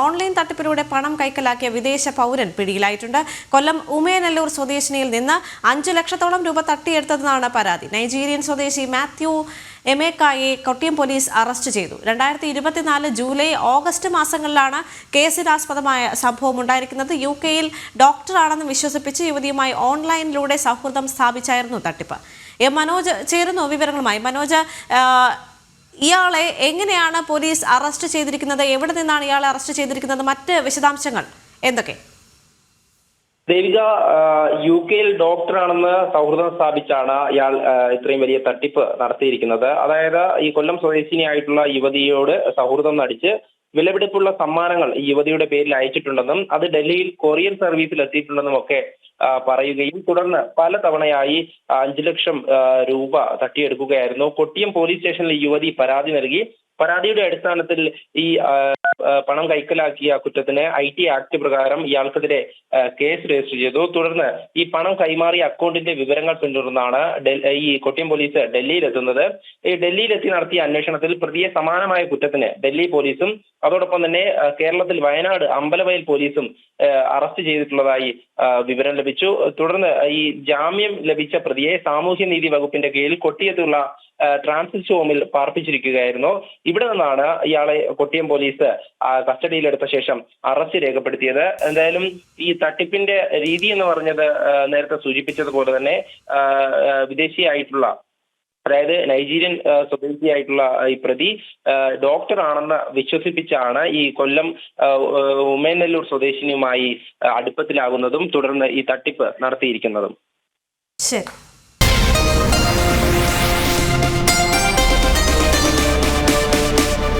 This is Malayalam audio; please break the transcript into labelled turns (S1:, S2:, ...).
S1: ഓൺലൈൻ തട്ടിപ്പിലൂടെ പണം കൈക്കലാക്കിയ വിദേശ പൗരൻ പിടിയിലായിട്ടുണ്ട്. കൊല്ലം ഉമയനല്ലൂർ സ്വദേശിനിയിൽ നിന്ന് അഞ്ചു ലക്ഷത്തോളം രൂപ തട്ടിയെടുത്തതെന്നാണ് പരാതി. നൈജീരിയൻ സ്വദേശി മാത്യു എമേക്കായെ കൊട്ടിയം പോലീസ് അറസ്റ്റ് ചെയ്തു. രണ്ടായിരത്തി ഇരുപത്തിനാല് ജൂലൈ ഓഗസ്റ്റ് മാസങ്ങളിലാണ് കേസിനാസ്പദമായ സംഭവം ഉണ്ടായിരിക്കുന്നത്. യു കെയിൽ ഡോക്ടറാണെന്ന് വിശ്വസിപ്പിച്ച് യുവതിയുമായി ഓൺലൈനിലൂടെ സൗഹൃദം സ്ഥാപിച്ചായിരുന്നു തട്ടിപ്പ്. എം മനോജ് ചേരുന്നു വിവരങ്ങളുമായി. മനോജ് ഇയാളെ എങ്ങനെയാണ് പോലീസ് അറസ്റ്റ് ചെയ്തിരിക്കുന്നത്? എവിടെ നിന്നാണ് ഇയാളെ അറസ്റ്റ് ചെയ്തിരിക്കുന്നത്? മറ്റ് വിശദാംശങ്ങൾ എന്തൊക്കെ?
S2: ദേവിക യു കെയിൽ ഡോക്ടറാണെന്ന് സൗഹൃദം സ്ഥാപിച്ചാണ് ഇയാൾ ഇത്രയും വലിയ തട്ടിപ്പ് നടത്തിയിരിക്കുന്നത്. അതായത് ഈ കൊല്ലം സ്വദേശിനിയായിട്ടുള്ള യുവതിയോട് സൗഹൃദം നടിച്ച് വിലപിടിപ്പുള്ള സമ്മാനങ്ങൾ ഈ യുവതിയുടെ പേരിൽ അയച്ചിട്ടുണ്ടെന്നും അത് ഡൽഹിയിൽ കൊറിയർ സർവീസിൽ എത്തിയിട്ടുണ്ടെന്നും ഒക്കെ പറയുകയും തുടർന്ന് പല തവണയായി അഞ്ചു ലക്ഷം രൂപ തട്ടിയെടുക്കുകയായിരുന്നു. കൊട്ടിയം പോലീസ് സ്റ്റേഷനിൽ യുവതി പരാതി നൽകി. പരാതിയുടെ അടിസ്ഥാനത്തിൽ ഈ പണം കൈക്കലാക്കിയ കുറ്റത്തിന് ഐ ടി ആക്ട് പ്രകാരം ഇയാൾക്കെതിരെ കേസ് രജിസ്റ്റർ ചെയ്തു. തുടർന്ന് ഈ പണം കൈമാറിയ അക്കൗണ്ടിന്റെ വിവരങ്ങൾ പിന്തുടർന്നാണ് ഈ കൊട്ടിയം പോലീസ് ഡൽഹിയിൽ എത്തുന്നത് ഈ ഡൽഹിയിലെത്തി നടത്തിയ അന്വേഷണത്തിൽ പ്രതിയെ സമാനമായ കുറ്റത്തിന് ഡൽഹി പോലീസും അതോടൊപ്പം തന്നെ കേരളത്തിൽ വയനാട് അമ്പലവയൽ പോലീസും അറസ്റ്റ് ചെയ്തിട്ടുള്ളതായി വിവരം ലഭിച്ചു. തുടർന്ന് ഈ ജാമ്യം ലഭിച്ച പ്രതിയെ സാമൂഹ്യനീതി വകുപ്പിന്റെ കീഴിൽ കൊട്ടിയത്തുള്ള ട്രാൻസിറ്റ് ഹോമിൽ പാർപ്പിച്ചിരിക്കുകയായിരുന്നു. ഇവിടെ നിന്നാണ് ഇയാളെ കൊട്ടിയം പോലീസ് കസ്റ്റഡിയിലെടുത്ത ശേഷം അറസ്റ്റ് രേഖപ്പെടുത്തിയത്. എന്തായാലും ഈ തട്ടിപ്പിന്റെ രീതി എന്ന് പറഞ്ഞത് നേരത്തെ സൂചിപ്പിച്ചതുപോലെ തന്നെ വിദേശിയായിട്ടുള്ള അതായത് നൈജീരിയൻ സ്വദേശിയായിട്ടുള്ള ഈ പ്രതി ഡോക്ടർ ആണെന്ന് വിശ്വസിപ്പിച്ചാണ് ഈ കൊല്ലം ഉമേനല്ലൂർ സ്വദേശിനിയുമായി അടുപ്പത്തിലാകുന്നതും തുടർന്ന് ഈ തട്ടിപ്പ് നടത്തിയിരിക്കുന്നതും.
S1: ശരി.